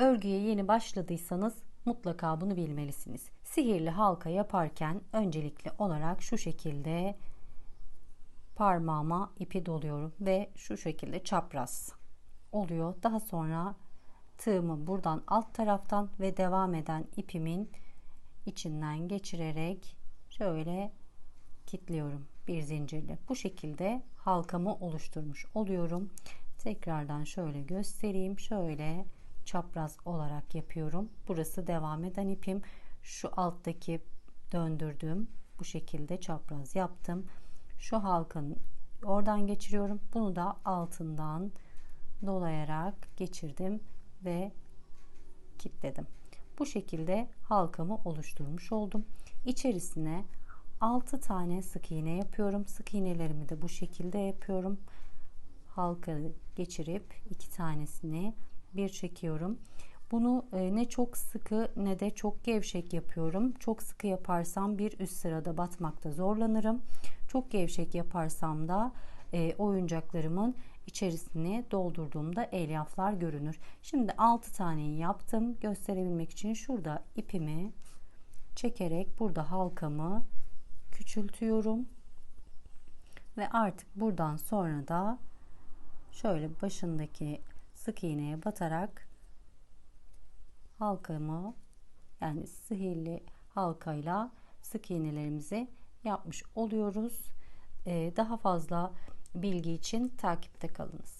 Örgüye yeni başladıysanız mutlaka bunu bilmelisiniz. Sihirli halka yaparken öncelikli olarak şu şekilde parmağıma ipi doluyorum ve şu şekilde çapraz oluyor. Daha sonra tığımı buradan alt taraftan ve devam eden ipimin içinden geçirerek şöyle kilitliyorum bir zincirle. Bu şekilde halkamı oluşturmuş oluyorum. Tekrardan şöyle göstereyim. Şöyle çapraz olarak yapıyorum. Burası devam eden ipim. Şu alttaki döndürdüm. Bu şekilde çapraz yaptım. Şu halkanın oradan geçiriyorum. Bunu da altından dolayarak geçirdim ve kilitledim. Bu şekilde halkamı oluşturmuş oldum. İçerisine 6 tane sık iğne yapıyorum. Sık iğnelerimi de bu şekilde yapıyorum. Halka geçirip iki tanesini bir çekiyorum. Bunu e, ne çok sıkı ne de çok gevşek yapıyorum. Çok sıkı yaparsam bir üst sırada batmakta zorlanırım. Çok gevşek yaparsam da e, oyuncaklarımın içerisine doldurduğumda elyaflar görünür. Şimdi 6 taneyi yaptım. Gösterebilmek için şurada ipimi çekerek burada halkamı küçültüyorum. Ve artık buradan sonra da şöyle başındaki sık iğneye batarak halkamı yani sihirli halkayla sık iğnelerimizi yapmış oluyoruz. Ee, daha fazla bilgi için takipte kalınız.